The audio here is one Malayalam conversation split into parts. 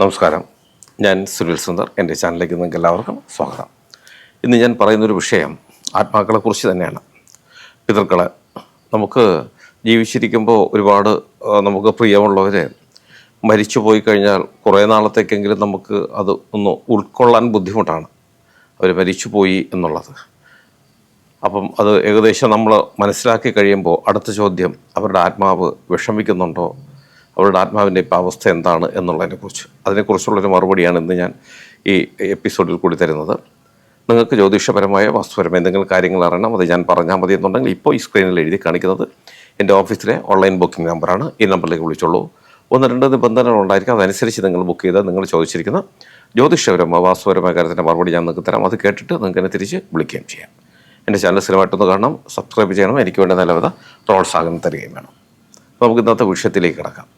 നമസ്കാരം. ഞാൻ സുനിൽ സുന്ദർ. എന്റെ ചാനലിലേക്ക് നിങ്ങൾക്ക് എല്ലാവർക്കും സ്വാഗതം. ഇന്ന് ഞാൻ പറയുന്നൊരു വിഷയം ആത്മാക്കളെക്കുറിച്ച് തന്നെയാണ്. പിതൃക്കളെ നമുക്ക് ജീവിച്ചിരിക്കുമ്പോൾ ഒരുപാട് നമുക്ക് പ്രിയമുള്ളവർ മരിച്ചു പോയി കഴിഞ്ഞാൽ കുറേ നാളത്തേക്കെങ്കിലും നമുക്ക് അത് ഒന്ന് ഉൾക്കൊള്ളാൻ ബുദ്ധിമുട്ടാണ് അവർ മരിച്ചു പോയി എന്നുള്ളത്. അപ്പം അത് ഏകദേശം നമ്മൾ മനസ്സിലാക്കി കഴിയുമ്പോൾ അടുത്ത ചോദ്യം അവരുടെ ആത്മാവ് വിഷമിക്കുന്നുണ്ടോ അവരുടെ ആത്മാവിന്റെ ഇപ്പോൾ അവസ്ഥ എന്താണ് എന്നുള്ളതിനെക്കുറിച്ച്. അതിനെക്കുറിച്ചുള്ളൊരു മറുപടിയാണ് ഇന്ന് ഞാൻ ഈ എപ്പിസോഡിൽ കൂടി തരുന്നത്. നിങ്ങൾക്ക് ജ്യോതിഷപരമായ വാസ്തുപരമായ എന്തെങ്കിലും കാര്യങ്ങൾ അറിയണം അത് ഞാൻ പറഞ്ഞാൽ മതി എന്നുണ്ടെങ്കിൽ ഇപ്പോൾ ഈ സ്ക്രീനിൽ എഴുതി കാണിക്കുന്നത് എന്റെ ഓഫീസിലെ ഓൺലൈൻ ബുക്കിംഗ് നമ്പറാണ്. ഈ നമ്പറിലേക്ക് വിളിച്ചോളൂ. ഒന്ന് രണ്ട് നിബന്ധനകൾ ഉണ്ടായിരിക്കും. അതനുസരിച്ച് നിങ്ങൾ ബുക്ക് ചെയ്താൽ നിങ്ങൾ ചോദിച്ചിരിക്കുന്ന ജ്യോതിഷപരമായ വാസ്തുപരമായ കാര്യത്തിന്റെ മറുപടി ഞാൻ നിങ്ങൾക്ക് തരാം. അത് കേട്ടിട്ട് നിങ്ങൾക്ക് എന്നെ തിരിച്ച് വിളിക്കുകയും ചെയ്യാം. എന്റെ ചാനൽ സ്ഥിരമായിട്ടൊന്ന് കാണണം സബ്സ്ക്രൈബ് ചെയ്യണം. എനിക്ക് വേണ്ട നിലവിധ പ്രോത്സാഹനം തരികയും വേണം. അപ്പോൾ നമുക്ക് ഇന്നത്തെ വിഷയത്തിലേക്ക് കിടക്കാം.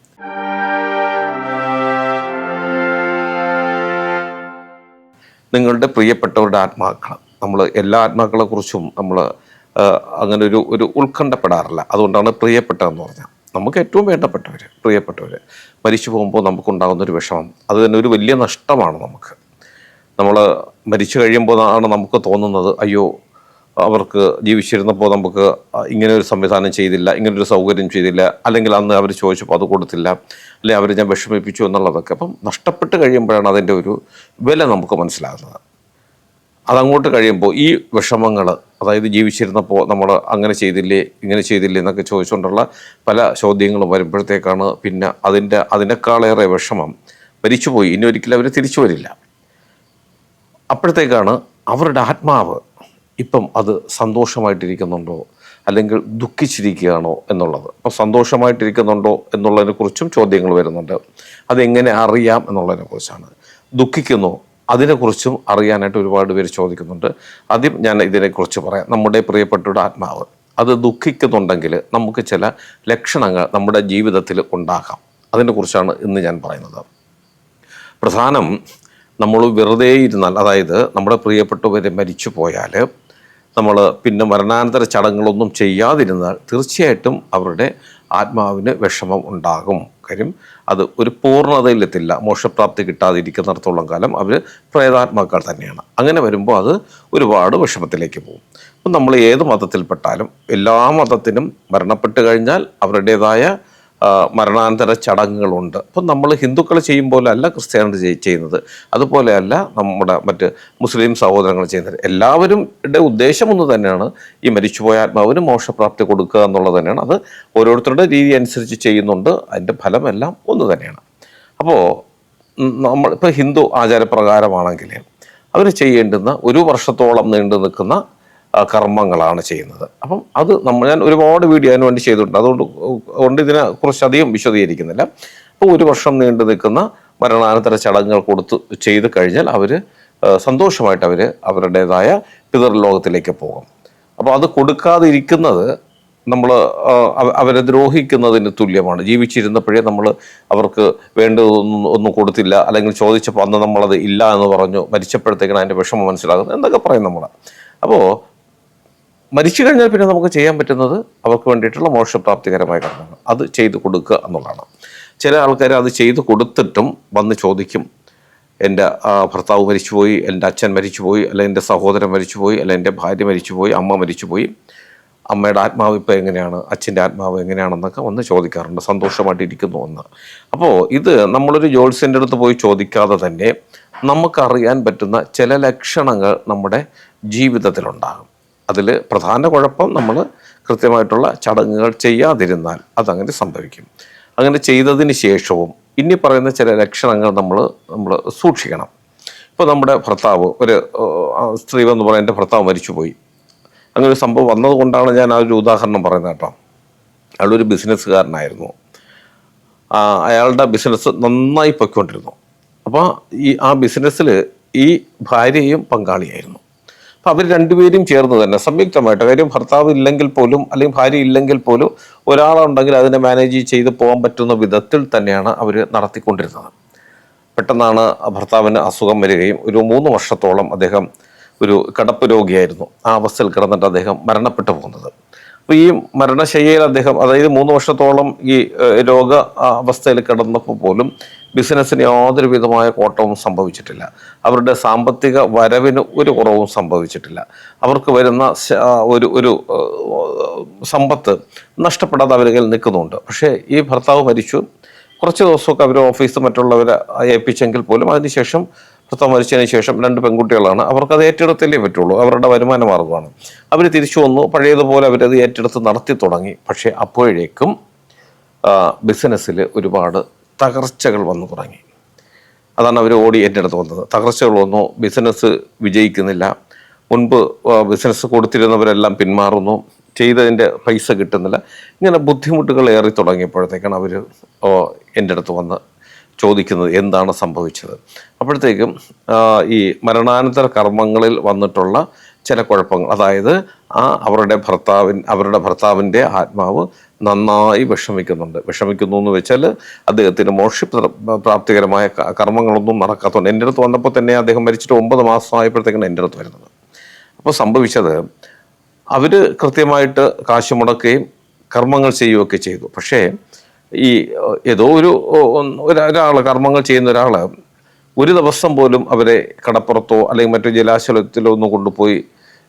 നിങ്ങളുടെ പ്രിയപ്പെട്ടവരുടെ ആത്മാക്കൾ നമ്മൾ എല്ലാ ആത്മാക്കളെ കുറിച്ചും നമ്മൾ അങ്ങനെ ഒരു ഒരു ഉത്കണ്ഠപ്പെടാറില്ല. അതുകൊണ്ടാണ് പ്രിയപ്പെട്ടതെന്ന് പറഞ്ഞാൽ നമുക്ക് ഏറ്റവും വേണ്ടപ്പെട്ടവർ പ്രിയപ്പെട്ടവർ മരിച്ചു പോകുമ്പോൾ നമുക്കുണ്ടാകുന്ന ഒരു വിഷമം. അത് തന്നെ ഒരു വലിയ നഷ്ടമാണ് നമുക്ക്. നമ്മൾ മരിച്ചു കഴിയുമ്പോൾ ആണ് നമുക്ക് തോന്നുന്നത് അയ്യോ അവർക്ക് ജീവിച്ചിരുന്നപ്പോൾ നമുക്ക് ഇങ്ങനെ ഒരു സംവിധാനം ചെയ്തില്ല ഇങ്ങനൊരു സൗകര്യം ചെയ്തില്ല. അല്ലെങ്കിൽ അന്ന് അവർ ചോദിച്ചപ്പോൾ അത് കൊടുത്തില്ല. അല്ലെങ്കിൽ അവർ ഞാൻ വിഷമിപ്പിച്ചു എന്നുള്ളതൊക്കെ. അപ്പം നഷ്ടപ്പെട്ട് കഴിയുമ്പോഴാണ് അതിന്റെ ഒരു വില നമുക്ക് മനസ്സിലാകുന്നത്. അതങ്ങോട്ട് കഴിയുമ്പോൾ ഈ വിഷമങ്ങൾ അതായത് ജീവിച്ചിരുന്നപ്പോൾ നമ്മൾ അങ്ങനെ ചെയ്തില്ലേ ഇങ്ങനെ ചെയ്തില്ലേ എന്നൊക്കെ ചോദിച്ചുകൊണ്ടുള്ള പല ചോദ്യങ്ങളും വരുമ്പോഴത്തേക്കാണ് പിന്നെ അതിന്റെ അതിനേക്കാളേറെ വിഷമം മരിച്ചുപോയി. ഇനി ഒരിക്കലും അവർ തിരിച്ചു വരില്ല. അപ്പോഴത്തേക്കാണ് അവരുടെ ആത്മാവ് ഇപ്പം അത് സന്തോഷമായിട്ടിരിക്കുന്നുണ്ടോ? അല്ലെങ്കിൽ ദുഃഖിച്ചിരിക്കുകയാണോ എന്നുള്ളത്. അപ്പോൾ സന്തോഷമായിട്ടിരിക്കുന്നുണ്ടോ എന്നുള്ളതിനെ കുറിച്ചും ചോദ്യങ്ങൾ വരുന്നുണ്ട്. അതെങ്ങനെ അറിയാം എന്നുള്ളതിനെ കുറിച്ചാണ്. ദുഃഖിക്കുന്നു അതിനെക്കുറിച്ചും അറിയാനായിട്ട് ഒരുപാട് പേര് ചോദിക്കുന്നുണ്ട്. ആദ്യം ഞാൻ ഇതിനെക്കുറിച്ച് പറയാം. നമ്മുടെ പ്രിയപ്പെട്ടവരുടെ ആത്മാവ്. അത് ദുഃഖിക്കുന്നുണ്ടെങ്കിൽ നമുക്ക് ചില ലക്ഷണങ്ങൾ നമ്മുടെ ജീവിതത്തിൽ ഉണ്ടാകാം. അതിനെക്കുറിച്ചാണ് ഇന്ന് ഞാൻ പറയുന്നത്. പ്രധാനം നമ്മൾ വെറുതെ ഇരുന്നാൽ അതായത് നമ്മുടെ പ്രിയപ്പെട്ടവർ മരിച്ചു പോയാൽ നമ്മൾ പിന്നെ മരണാനന്തര ചടങ്ങുകളൊന്നും ചെയ്യാതിരുന്നാൽ തീർച്ചയായിട്ടും അവരുടെ ആത്മാവിന് വിഷമം ഉണ്ടാകും. കാര്യം അത് ഒരു പൂർണതയിലെത്തില്ല. മോക്ഷപ്രാപ്തി കിട്ടാതിരിക്കുന്നിടത്തോളം കാലം അവർ പ്രേതാത്മാക്കൾ തന്നെയാണ്. അങ്ങനെ വരുമ്പോൾ അത് ഒരുപാട് വിഷമത്തിലേക്ക് പോകും. അപ്പം നമ്മൾ ഏത് മതത്തിൽപ്പെട്ടാലും എല്ലാ മതത്തിനും മരണപ്പെട്ട് കഴിഞ്ഞാൽ അവരുടേതായ മരണാനന്തര ചടങ്ങുകളുണ്ട്. അപ്പം നമ്മൾ ഹിന്ദുക്കൾ ചെയ്യും പോലെ അല്ല ക്രിസ്ത്യാനികൾ ചെയ്- ചെയ്യുന്നത്. അതുപോലെയല്ല നമ്മുടെ മറ്റ് മുസ്ലിം സഹോദരങ്ങൾ ചെയ്യുന്നത്. എല്ലാവരും ടെ ഉദ്ദേശം ഒന്ന് തന്നെയാണ് ഈ മരിച്ചുപോയ ആത്മാവിന് മോക്ഷപ്രാപ്തി കൊടുക്കുക എന്നുള്ളത് തന്നെയാണ്. അത് ഓരോരുത്തരുടെ രീതി അനുസരിച്ച് ചെയ്യുന്നുണ്ട്. അതിന്റെ ഫലമെല്ലാം ഒന്ന് തന്നെയാണ്. അപ്പോൾ നമ്മൾ ഇപ്പോൾ ഹിന്ദു ആചാരപ്രകാരമാണെങ്കിൽ അവർ ചെയ്യേണ്ടുന്ന ഒരു വർഷത്തോളം നീണ്ടു നിൽക്കുന്ന കർമ്മങ്ങളാണ് ചെയ്യുന്നത്. അപ്പം അത് നമ്മൾ ഞാൻ ഒരുപാട് വീഡിയോ അതിന് വേണ്ടി ചെയ്തിട്ടുണ്ട്. അതുകൊണ്ട് കൊണ്ട് ഇതിനെ കുറിച്ച് അധികം വിശദീകരിക്കുന്നില്ല. അപ്പോൾ ഒരു വർഷം നീണ്ടു നിൽക്കുന്ന മരണാനന്തര ചടങ്ങുകൾ കൊടുത്ത് ചെയ്ത് കഴിഞ്ഞാൽ അവർ സന്തോഷമായിട്ട് അവർ അവരുടേതായ പിതൃലോകത്തിലേക്ക് പോകും. അപ്പോൾ അത് കൊടുക്കാതിരിക്കുന്നത് നമ്മൾ അവരെ ദ്രോഹിക്കുന്നതിന് തുല്യമാണ്. ജീവിച്ചിരുന്നപ്പോഴേ നമ്മൾ അവർക്ക് വേണ്ടതൊന്നും ഒന്നും കൊടുത്തില്ല. അല്ലെങ്കിൽ ചോദിച്ചപ്പോൾ അന്ന് നമ്മളത് ഇല്ല എന്ന് പറഞ്ഞു മരിച്ചപ്പോഴത്തേക്കാണ് അതിന്റെ വിഷമം മനസ്സിലാകുന്നത് എന്നൊക്കെ പറയും നമ്മൾ അപ്പോൾ മരിച്ചു കഴിഞ്ഞാൽ പിന്നെ നമുക്ക് ചെയ്യാൻ പറ്റുന്നത് അവർക്ക് വേണ്ടിയിട്ടുള്ള മോക്ഷപ്രാപ്തികരമായ കാര്യങ്ങൾ അത് ചെയ്തു കൊടുക്കുക എന്നുള്ളതാണ്. ചില ആൾക്കാർ അത് ചെയ്തു കൊടുത്തിട്ടും വന്ന് ചോദിക്കും എന്റെ ഭർത്താവ് മരിച്ചുപോയി എന്റെ അച്ഛൻ മരിച്ചുപോയി അല്ലെ എന്റെ സഹോദരൻ മരിച്ചുപോയി അല്ലെ എന്റെ ഭാര്യ മരിച്ചുപോയി അമ്മ മരിച്ചുപോയി അമ്മയുടെ ആത്മാവ് ഇപ്പോൾ എങ്ങനെയാണ് അച്ഛന്റെ ആത്മാവ് എങ്ങനെയാണെന്നൊക്കെ വന്ന് ചോദിക്കാറുണ്ട് സന്തോഷമായിട്ടിരിക്കുന്നു എന്ന്. അപ്പോൾ ഇത് നമ്മളൊരു ജോത്സ്യന്റെ അടുത്ത് പോയി ചോദിക്കാതെ തന്നെ നമുക്കറിയാൻ പറ്റുന്ന ചില ലക്ഷണങ്ങൾ നമ്മുടെ ജീവിതത്തിലുണ്ടാകും. അതിൽ പ്രധാന കുഴപ്പം നമ്മൾ കൃത്യമായിട്ടുള്ള ചടങ്ങുകൾ ചെയ്യാതിരുന്നാൽ അതങ്ങനെ സംഭവിക്കും. അങ്ങനെ ചെയ്തതിന് ശേഷവും ഇനി പറയുന്ന ചില ലക്ഷണങ്ങൾ നമ്മൾ നമ്മൾ സൂക്ഷിക്കണം. ഇപ്പോൾ നമ്മുടെ ഭർത്താവ് ഒരു സ്ത്രീ വന്ന് പറയാൻ എന്റെ ഭർത്താവ് മരിച്ചുപോയി. അങ്ങനെ ഒരു സംഭവം വന്നതുകൊണ്ടാണ് ഞാൻ ആ ഒരു ഉദാഹരണം പറയുന്നത് കേട്ടോ. അയാളൊരു ബിസിനസ്സുകാരനായിരുന്നു. അയാളുടെ ബിസിനസ് നന്നായി പൊയ്ക്കൊണ്ടിരുന്നു. അപ്പോൾ ഈ ആ ബിസിനസ്സിൽ ഈ ഭാര്യയും പങ്കാളിയായിരുന്നു. അവർ രണ്ടുപേരും ചേർന്ന് തന്നെ. സംയുക്തമായിട്ട് കാര്യം ഭർത്താവ് ഇല്ലെങ്കിൽ പോലും അല്ലെങ്കിൽ ഭാര്യ ഇല്ലെങ്കിൽ പോലും ഒരാളുണ്ടെങ്കിൽ അതിനെ മാനേജ് ചെയ്ത് പോകാൻ പറ്റുന്ന വിധത്തിൽ തന്നെയാണ് അവർ നടത്തിക്കൊണ്ടിരുന്നത്. പെട്ടെന്നാണ് ഭർത്താവിന് അസുഖം വരികയും ഒരു മൂന്ന് വർഷത്തോളം അദ്ദേഹം ഒരു കടപ്പ് രോഗിയായിരുന്നു. ആ അവസ്ഥയിൽ കിടന്നിട്ട് അദ്ദേഹം മരണപ്പെട്ടു പോകുന്നത്. അപ്പോൾ ഈ മരണശയ്യയിൽ അദ്ദേഹം അതായത് മൂന്ന് വർഷത്തോളം ഈ രോഗ അവസ്ഥയിൽ കിടന്നപ്പോൾ പോലും ബിസിനസ്സിന് യാതൊരു വിധമായ കോട്ടവും സംഭവിച്ചിട്ടില്ല. അവരുടെ സാമ്പത്തിക വരവിന് ഒരു കുറവും സംഭവിച്ചിട്ടില്ല. അവർക്ക് വരുന്ന ഒരു ഒരു സമ്പത്ത് നഷ്ടപ്പെടാതെ അവരിൽ നിൽക്കുന്നുണ്ട്. പക്ഷേ ഈ ഭർത്താവ് മരിച്ചു. കുറച്ച് ദിവസമൊക്കെ അവർ ഓഫീസ് മറ്റുള്ളവരെ ഏൽപ്പിച്ചെങ്കിൽ പോലും അതിനുശേഷം ഭർത്താവ് മരിച്ചതിന് ശേഷം രണ്ട് പെൺകുട്ടികളാണ്. അവർക്കത് ഏറ്റെടുത്തല്ലേ പറ്റുള്ളൂ. അവരുടെ വരുമാന മാർഗമാണ് അവർ തിരിച്ചു വന്നു. പഴയതുപോലെ അവരത് ഏറ്റെടുത്ത് നടത്തി തുടങ്ങി. പക്ഷേ അപ്പോഴേക്കും ബിസിനസ്സിൽ ഒരുപാട് തകർച്ചകൾ വന്നു തുടങ്ങി. അതാണ് അവർ ഓടി ഏറ്റെടുത്ത് വന്നത്. തകർച്ചകൾ വന്നു. ബിസിനസ് വിജയിക്കുന്നില്ല. മുൻപ് ബിസിനസ് കൊടുത്തിരുന്നവരെല്ലാം പിന്മാറുന്നു. ചെയ്തതിന്റെ പൈസ കിട്ടുന്നില്ല. ഇങ്ങനെ ബുദ്ധിമുട്ടുകൾ ഏറി തുടങ്ങിയപ്പോഴത്തേക്കാണ് അവർ എന്റെ അടുത്ത് വന്ന് ചോദിക്കുന്നത് എന്താണ് സംഭവിച്ചത്. അപ്പോഴത്തേക്കും ഈ മരണാനന്തര കർമ്മങ്ങളിൽ വന്നിട്ടുള്ള ചില കുഴപ്പങ്ങൾ. അതായത് ആ അവരുടെ ഭർത്താവിൻ അവരുടെ ഭർത്താവിന്റെ ആത്മാവ് നന്നായി വിഷമിക്കുന്നുണ്ട്. വിഷമിക്കുന്നു എന്ന് വെച്ചാൽ അദ്ദേഹത്തിന് മോക്ഷ പ്രാപ്തികരമായ കർമ്മങ്ങളൊന്നും നടക്കാത്തതുകൊണ്ട് എന്റെ അടുത്ത് വന്നപ്പോൾ തന്നെ അദ്ദേഹം മരിച്ചിട്ട് ഒമ്പത് മാസമായപ്പോഴത്തേക്കാണ് എന്റെ അടുത്ത് വരുന്നത്. അപ്പോൾ സംഭവിച്ചത് അവർ കൃത്യമായിട്ട് കാശ് മുടക്കുകയും കർമ്മങ്ങൾ ചെയ്യുകയൊക്കെ ചെയ്തു. പക്ഷേ ഈ ഏതോ ഒരു ഒരാൾ കർമ്മങ്ങൾ ചെയ്യുന്ന ഒരാൾ ഒരു ദിവസം പോലും അവരെ കടപ്പുറത്തോ അല്ലെങ്കിൽ മറ്റു ജലാശയത്തിലോ ഒന്നും കൊണ്ടുപോയി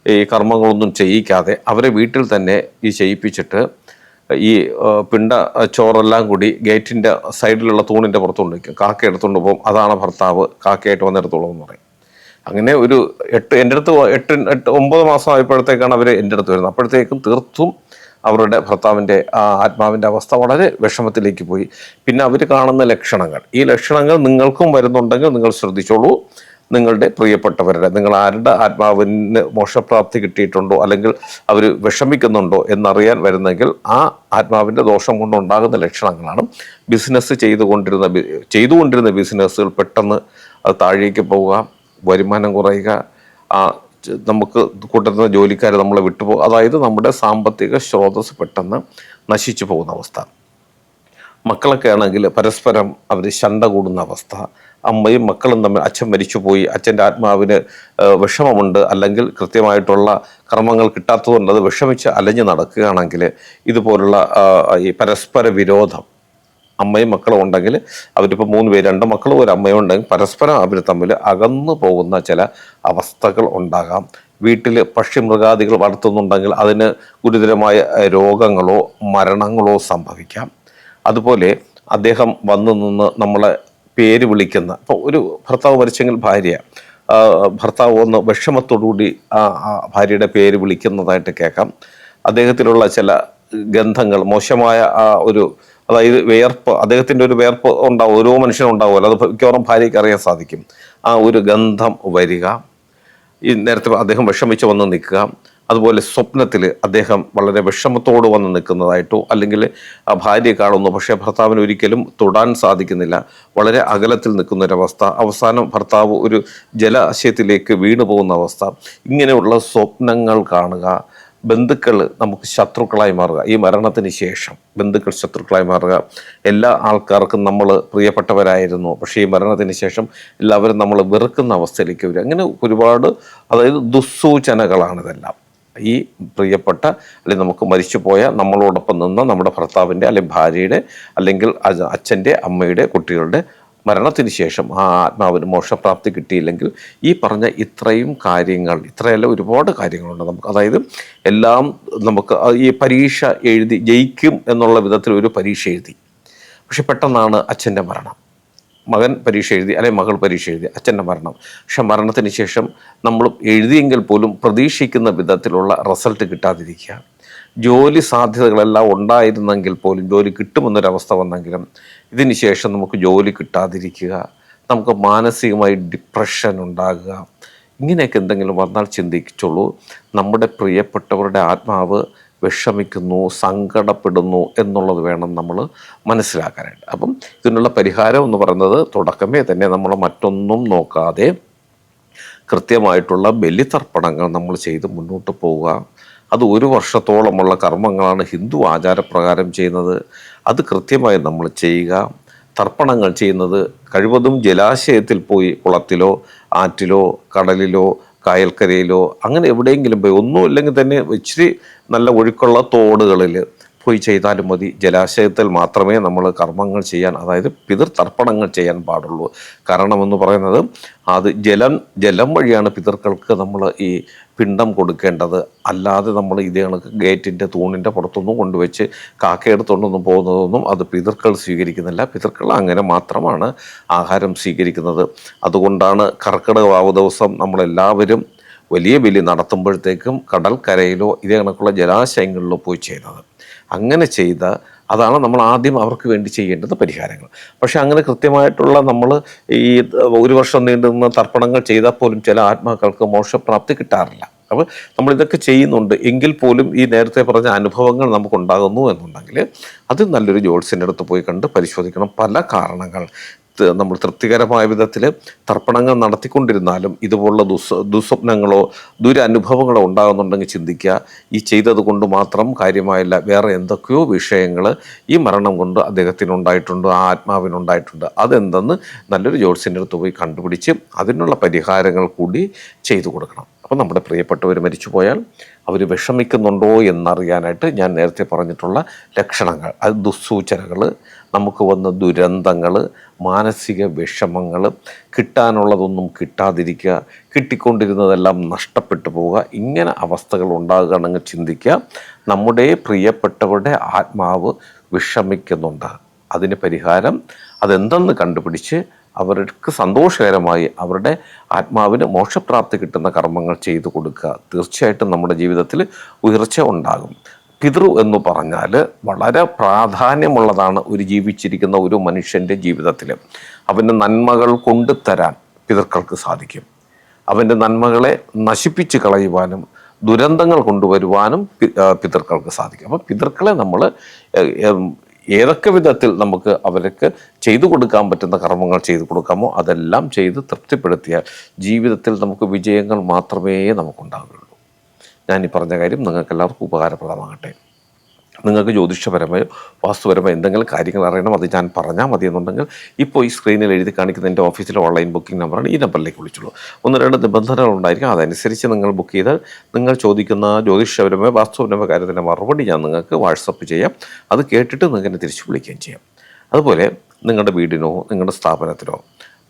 ഈ കർമ്മങ്ങളൊന്നും ചെയ്യിക്കാതെ അവരെ വീട്ടിൽ തന്നെ ഈ ചെയ്യിപ്പിച്ചിട്ട് ഈ പിണ്ട ചോറെല്ലാം കൂടി ഗേറ്റിന്റെ സൈഡിലുള്ള തൂണിന്റെ പുറത്തുകൊണ്ട് വയ്ക്കും. കാക്ക എടുത്തുകൊണ്ട് പോകും. അതാണ് ഭർത്താവ് കാക്കയായിട്ട് വന്നെടുത്തോളൂ എന്ന് പറയും. അങ്ങനെ ഒരു എട്ട് എന്റെ അടുത്ത് എട്ട് എട്ട് ഒമ്പത് മാസം ആയപ്പോഴത്തേക്കാണ് അവർ എന്റെ അടുത്ത് വരുന്നത്. അപ്പോഴത്തേക്കും തീർത്തും അവരുടെ ഭർത്താവിന്റെ ആ ആത്മാവിന്റെ അവസ്ഥ വളരെ വിഷമത്തിലേക്ക് പോയി. പിന്നെ അവർ കാണുന്ന ലക്ഷണങ്ങൾ. ഈ ലക്ഷണങ്ങൾ നിങ്ങൾക്കും വരുന്നുണ്ടെങ്കിൽ നിങ്ങൾ ശ്രദ്ധിച്ചോളൂ. നിങ്ങളുടെ പ്രിയപ്പെട്ടവരുടെ നിങ്ങൾ ആരുടെ ആത്മാവിന് മോശപ്രാപ്തി കിട്ടിയിട്ടുണ്ടോ അല്ലെങ്കിൽ അവർ വിഷമിക്കുന്നുണ്ടോ എന്നറിയാൻ വരുന്നെങ്കിൽ ആ ആത്മാവിന്റെ ദോഷം കൊണ്ടുണ്ടാകുന്ന ലക്ഷണങ്ങളാണ്. ബിസിനസ് ചെയ്തുകൊണ്ടിരുന്ന ചെയ്തുകൊണ്ടിരുന്ന ബിസിനസ്സുകൾ പെട്ടെന്ന് അത് താഴേക്ക് പോവുക വരുമാനം കുറയുക നമുക്ക് കൂട്ടുന്ന ജോലിക്കാർ നമ്മളെ വിട്ടുപോകും അതായത് നമ്മുടെ സാമ്പത്തിക സ്രോതസ് പെട്ടെന്ന് നശിച്ചു പോകുന്ന അവസ്ഥ. മക്കളൊക്കെ ആണെങ്കിൽ പരസ്പരം അവർ ശണ്ട കൂടുന്ന അവസ്ഥ. അമ്മയും മക്കളും തമ്മിൽ അച്ഛൻ മരിച്ചുപോയി അച്ഛന്റെ ആത്മാവിന് വിഷമമുണ്ട്. അല്ലെങ്കിൽ കൃത്യമായിട്ടുള്ള കർമ്മങ്ങൾ കിട്ടാത്തതുകൊണ്ട് അത് വിഷമിച്ച് അലഞ്ഞു നടക്കുകയാണെങ്കിൽ ഇതുപോലുള്ള ഈ പരസ്പര വിരോധം അമ്മയും മക്കളും ഉണ്ടെങ്കിൽ അവരിപ്പോൾ മൂന്ന് പേര് രണ്ട് മക്കളും ഒരു അമ്മയും ഉണ്ടെങ്കിൽ പരസ്പരം അവർ തമ്മിൽ അകന്നു പോകുന്ന ചില അവസ്ഥകൾ ഉണ്ടാകാം. വീട്ടിൽ പക്ഷിമൃഗാദികൾ വളർത്തുന്നുണ്ടെങ്കിൽ അതിന് ഗുരുതരമായ രോഗങ്ങളോ മരണങ്ങളോ സംഭവിക്കാം. അതുപോലെ അദ്ദേഹം വന്നു നിന്ന് നമ്മളെ പേര് വിളിക്കുന്ന ഇപ്പോൾ ഒരു ഭർത്താവ് മരിച്ചെങ്കിൽ ഭാര്യ ഭർത്താവ് ഒന്ന് വിഷമത്തോടുകൂടി ഭാര്യയുടെ പേര് വിളിക്കുന്നതായിട്ട് കേൾക്കാം. അദ്ദേഹത്തിലുള്ള ചില ഗന്ധങ്ങൾ മോശമായ ആ ഒരു അതായത് വേർപ്പ് അദ്ദേഹത്തിന്റെ ഒരു വേർപ്പ് ഉണ്ടാവും ഓരോ മനുഷ്യനും ഉണ്ടാവുമല്ലോ. അത് മിക്കവാറും ഭാര്യയ്ക്ക് അറിയാൻ സാധിക്കും. ആ ഒരു ഗന്ധം വരിക ഈ നേരത്തെ അദ്ദേഹം വിഷമിച്ച് വന്ന് നിൽക്കുക അതുപോലെ സ്വപ്നത്തിൽ അദ്ദേഹം വളരെ വിഷമത്തോട് വന്ന് നിൽക്കുന്നതായിട്ടോ അല്ലെങ്കിൽ ആ ഭാര്യയെ കാണുന്നു പക്ഷേ ഭർത്താവിന് ഒരിക്കലും തൊടാൻ സാധിക്കുന്നില്ല. വളരെ അകലത്തിൽ നിൽക്കുന്ന ഒരവസ്ഥ അവസാനം ഭർത്താവ് ഒരു ജലാശയത്തിലേക്ക് വീണു പോകുന്ന അവസ്ഥ. ഇങ്ങനെയുള്ള സ്വപ്നങ്ങൾ കാണുക ബന്ധുക്കൾ നമുക്ക് ശത്രുക്കളായി മാറുക. ഈ മരണത്തിന് ശേഷം ബന്ധുക്കൾ ശത്രുക്കളായി മാറുക. എല്ലാ ആൾക്കാർക്കും നമ്മൾ പ്രിയപ്പെട്ടവരായിരുന്നു. പക്ഷേ ഈ മരണത്തിന് ശേഷം എല്ലാവരും നമ്മൾ വെറുക്കുന്ന അവസ്ഥയിലേക്ക് വരിക. അങ്ങനെ ഒരുപാട് അതായത് ദുസ്സൂചനകളാണ് ഇതെല്ലാം. ഈ പ്രിയപ്പെട്ട അല്ലെങ്കിൽ നമുക്ക് മരിച്ചുപോയ നമ്മളോടൊപ്പം നിന്ന നമ്മുടെ ഭർത്താവിന്റെ അല്ലെങ്കിൽ ഭാര്യയുടെ അല്ലെങ്കിൽ അച്ഛന്റെ അമ്മയുടെ കുട്ടികളുടെ മരണത്തിന് ശേഷം ആ ആത്മാവിന് മോക്ഷപ്രാപ്തി കിട്ടിയില്ലെങ്കിൽ ഈ പറഞ്ഞ ഇത്രയും കാര്യങ്ങൾ ഇത്രയല്ല ഒരുപാട് കാര്യങ്ങളുണ്ട് നമുക്ക്. അതായത് എല്ലാം നമുക്ക് ഈ പരീക്ഷ എഴുതി ജയിക്കും എന്നുള്ള വിധത്തിൽ ഒരു പരീക്ഷ എഴുതി. പക്ഷെ പെട്ടെന്നാണ് അച്ഛന്റെ മരണം. മകൻ പരീക്ഷ എഴുതി അല്ലെങ്കിൽ മകൾ പരീക്ഷ എഴുതി അച്ഛന്റെ മരണം. പക്ഷെ മരണത്തിന് ശേഷം നമ്മൾ എഴുതിയെങ്കിൽ പോലും പ്രതീക്ഷിക്കുന്ന വിധത്തിലുള്ള റിസൾട്ട് കിട്ടാതിരിക്കുക ജോലി സാധ്യതകളെല്ലാം ഉണ്ടായിരുന്നെങ്കിൽ പോലും ജോലി കിട്ടുമെന്നൊരവസ്ഥ വന്നെങ്കിലും ഇതിന് ശേഷം നമുക്ക് ജോലി കിട്ടാതിരിക്കുക നമുക്ക് മാനസികമായി ഡിപ്രഷൻ ഉണ്ടാകുക ഇങ്ങനെയൊക്കെ എന്തെങ്കിലും വന്നാൽ ചിന്തിച്ചുള്ളൂ. നമ്മുടെ പ്രിയപ്പെട്ടവരുടെ ആത്മാവ് വിഷമിക്കുന്നു സങ്കടപ്പെടുന്നു എന്നുള്ളത് വേണം നമ്മൾ മനസ്സിലാക്കാനായിട്ട്. അപ്പം ഇതിനുള്ള പരിഹാരം എന്ന് പറയുന്നത് തുടക്കമേ തന്നെ നമ്മൾ മറ്റൊന്നും നോക്കാതെ കൃത്യമായിട്ടുള്ള ബലിതർപ്പണങ്ങൾ നമ്മൾ ചെയ്ത് മുന്നോട്ട് പോവുക. അത് ഒരു വർഷത്തോളമുള്ള കർമ്മങ്ങളാണ് ഹിന്ദു ആചാരപ്രകാരം ചെയ്യുന്നത്. അത് കൃത്യമായി നമ്മൾ ചെയ്യുക. തർപ്പണങ്ങൾ ചെയ്യുന്നത് കഴിവതും ജലാശയത്തിൽ പോയി കുളത്തിലോ ആറ്റിലോ കടലിലോ കായൽക്കരയിലോ അങ്ങനെ എവിടെയെങ്കിലും പോയി. ഒന്നും ഇല്ലെങ്കിൽ തന്നെ ഇച്ചിരി നല്ല ഒഴുക്കുള്ള തോടുകളിൽ പോയി ചെയ്താലും മതി. ജലാശയത്തിൽ മാത്രമേ നമ്മൾ കർമ്മങ്ങൾ ചെയ്യാൻ അതായത് പിതൃതർപ്പണങ്ങൾ ചെയ്യാൻ പാടുള്ളൂ. കാരണമെന്ന് പറയുന്നത് അത് ജലം ജലം വഴിയാണ് പിതൃക്കൾക്ക് നമ്മൾ ഈ പിണ്ടം കൊടുക്കേണ്ടത്. അല്ലാതെ നമ്മൾ ഇതേ കണക്ക് ഗേറ്റിന്റെ തൂണിന്റെ പുറത്തൊന്നും കൊണ്ടുവച്ച് കാക്കയെടുത്തുകൊണ്ടൊന്നും പോകുന്നതൊന്നും അത് പിതൃക്കൾ സ്വീകരിക്കുന്നില്ല. പിതൃക്കൾ അങ്ങനെ മാത്രമാണ് ആഹാരം സ്വീകരിക്കുന്നത്. അതുകൊണ്ടാണ് കർക്കിടക വാവ് ദിവസം നമ്മളെല്ലാവരും വലിയ ബലി നടത്തുമ്പോഴത്തേക്കും കടൽക്കരയിലോ ഇതേ കണക്കുള്ള ജലാശയങ്ങളിലോ പോയി ചെയ്യുന്നത്. അങ്ങനെ ചെയ്ത അതാണ് നമ്മൾ ആദ്യം അവർക്ക് വേണ്ടി ചെയ്യേണ്ടത് പരിഹാരങ്ങൾ. പക്ഷേ അങ്ങനെ കൃത്യമായിട്ടുള്ള നമ്മൾ ഈ ഒരു വർഷം നീണ്ടുനിന്ന തർപ്പണങ്ങൾ ചെയ്താൽ പോലും ചില ആത്മാക്കൾക്ക് മോക്ഷപ്രാപ്തി കിട്ടാറില്ല. അപ്പോൾ നമ്മൾ ഇതൊക്കെ ചെയ്യുന്നുണ്ട്. എങ്കിൽ പോലും ഈ നേരത്തെ പറഞ്ഞ അനുഭവങ്ങൾ നമുക്കുണ്ടാകുന്നു എന്നുണ്ടെങ്കിൽ അത് നല്ലൊരു ജോത്സ്യന്റെ അടുത്ത് പോയി കണ്ട് പരിശോധിക്കണം. പല കാരണങ്ങൾ. നമ്മൾ തൃപ്തികരമായ വിധത്തിൽ തർപ്പണങ്ങൾ നടത്തിക്കൊണ്ടിരുന്നാലും ഇതുപോലുള്ള ദുസ് ദുസ്വപ്നങ്ങളോ ദുരനുഭവങ്ങളോ ഉണ്ടാകുന്നുണ്ടെങ്കിൽ ചിന്തിക്കുക. ഈ ചെയ്തത് കൊണ്ട് മാത്രം കാര്യമായില്ല. വേറെ എന്തൊക്കെയോ വിഷയങ്ങൾ ഈ മരണം കൊണ്ട് അദ്ദേഹത്തിനുണ്ടായിട്ടുണ്ട് ആ ആത്മാവിനുണ്ടായിട്ടുണ്ട്. അതെന്തെന്ന് നല്ലൊരു ജോത്സ്യന്റെ അടുത്ത് പോയി കണ്ടുപിടിച്ച് അതിനുള്ള പരിഹാരങ്ങൾ കൂടി ചെയ്തു കൊടുക്കണം. അപ്പോൾ നമ്മുടെ പ്രിയപ്പെട്ടവർ മരിച്ചു പോയാൽ അവർ വിഷമിക്കുന്നുണ്ടോ എന്നറിയാനായിട്ട് ഞാൻ നേരത്തെ പറഞ്ഞിട്ടുള്ള ലക്ഷണങ്ങൾ അത് ദുസ്സൂചനകൾ നമുക്ക് വന്ന ദുരന്തങ്ങൾ മാനസിക വിഷമങ്ങൾ കിട്ടാനുള്ളതൊന്നും കിട്ടാതിരിക്കുക കിട്ടിക്കൊണ്ടിരുന്നതെല്ലാം നഷ്ടപ്പെട്ടു പോവുക ഇങ്ങനെ അവസ്ഥകൾ ഉണ്ടാകുകയാണെങ്കിൽ ചിന്തിക്കുക നമ്മുടെ പ്രിയപ്പെട്ടവരുടെ ആത്മാവ് വിഷമിക്കുന്നുണ്ട്. അതിന് പരിഹാരം അതെന്തെന്ന് കണ്ടുപിടിച്ച് അവർക്ക് സന്തോഷകരമായി അവരുടെ ആത്മാവിന് മോക്ഷപ്രാപ്തി കിട്ടുന്ന കർമ്മങ്ങൾ ചെയ്തു കൊടുക്കുക. തീർച്ചയായിട്ടും നമ്മുടെ ജീവിതത്തിൽ ഉയർച്ച ഉണ്ടാകും. പിതൃ എന്ന് പറഞ്ഞാൽ വളരെ പ്രാധാന്യമുള്ളതാണ് ഒരു ജീവിച്ചിരിക്കുന്ന ഒരു മനുഷ്യന്റെ ജീവിതത്തിൽ അവന്റെ നന്മകൾ കൊണ്ടുതരാൻ പിതൃക്കൾക്ക് സാധിക്കും. അവന്റെ നന്മകളെ നശിപ്പിച്ച് കളയുവാനും ദുരന്തങ്ങൾ കൊണ്ടുവരുവാനും പിതൃക്കൾക്ക് സാധിക്കും. അപ്പോൾ പിതൃക്കളെ നമ്മൾ ഏതൊക്കെ വിധത്തിൽ നമുക്ക് അവർക്ക് ചെയ്തു കൊടുക്കാൻ പറ്റുന്ന കർമ്മങ്ങൾ ചെയ്തു കൊടുക്കാമോ അതെല്ലാം ചെയ്ത് തൃപ്തിപ്പെടുത്തിയാൽ ജീവിതത്തിൽ നമുക്ക് വിജയങ്ങൾ മാത്രമേ നമുക്കുണ്ടാകുകയുള്ളൂ ഞാൻ ഈ പറഞ്ഞ കാര്യം നിങ്ങൾക്ക് എല്ലാവർക്കും ഉപകാരപ്രദമാകട്ടെ. നിങ്ങൾക്ക് ജ്യോതിഷപരമായോ വാസ്തുപരമായോ എന്തെങ്കിലും കാര്യങ്ങൾ അറിയണം അത് ഞാൻ പറഞ്ഞാൽ മതി എന്നുണ്ടെങ്കിൽ ഇപ്പോൾ ഈ സ്ക്രീനിൽ എഴുതി കാണിക്കുന്ന എന്റെ ഓഫീസിലെ ഓൺലൈൻ ബുക്കിംഗ് നമ്പറാണ് ഈ നമ്പറിലേക്ക് വിളിച്ചുള്ളൂ ഒന്ന് രണ്ട് നിബന്ധനകൾ ഉണ്ടായിരിക്കും അതനുസരിച്ച് നിങ്ങൾ ബുക്ക് ചെയ്താൽ നിങ്ങൾ ചോദിക്കുന്ന ജ്യോതിഷപരമായ വാസ്തുപരമായ കാര്യത്തിന്റെ മറുപടി ഞാൻ നിങ്ങൾക്ക് വാട്സപ്പ് ചെയ്യാം. അത് കേട്ടിട്ട് നിങ്ങൾക്ക് തിരിച്ച് വിളിക്കുകയും ചെയ്യാം. അതുപോലെ നിങ്ങളുടെ വീടിനോ നിങ്ങളുടെ സ്ഥാപനത്തിനോ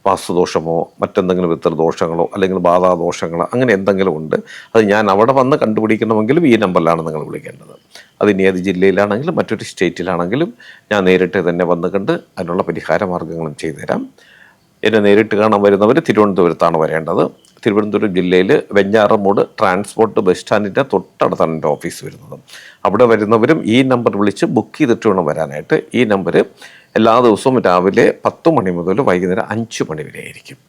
വാസ്തുദോഷമോ മറ്റെന്തെങ്കിലും ഇത്തരം ദോഷങ്ങളോ അല്ലെങ്കിൽ ബാധാദോഷങ്ങളോ അങ്ങനെ എന്തെങ്കിലും ഉണ്ട് അത് ഞാൻ അവിടെ വന്ന് കണ്ടുപിടിക്കണമെങ്കിലും ഈ നമ്പറിലാണ് നിങ്ങൾ വിളിക്കേണ്ടത്. അത് ഇനി ഏത് ജില്ലയിലാണെങ്കിലും മറ്റൊരു സ്റ്റേറ്റിലാണെങ്കിലും ഞാൻ നേരിട്ട് തന്നെ വന്ന് കണ്ട് അതിനുള്ള പരിഹാര മാർഗങ്ങളും ചെയ്തുതരാം. എന്നെ നേരിട്ട് കാണാൻ വരുന്നവർ തിരുവനന്തപുരത്താണ് വരേണ്ടത്. തിരുവനന്തപുരം ജില്ലയിൽ വെഞ്ഞാറമൂട് ട്രാൻസ്പോർട്ട് ബസ് സ്റ്റാൻഡിന്റെ തൊട്ടടുത്താണ് എന്റെ ഓഫീസ് വരുന്നത്. അവിടെ വരുന്നവരും ഈ നമ്പർ വിളിച്ച് ബുക്ക് ചെയ്തിട്ട് വേണം വരാനായിട്ട്. ഈ നമ്പർ എല്ലാ ദിവസവും രാവിലെ പത്ത് മണി മുതൽ വൈകുന്നേരം അഞ്ച് മണി വരെ ആയിരിക്കും.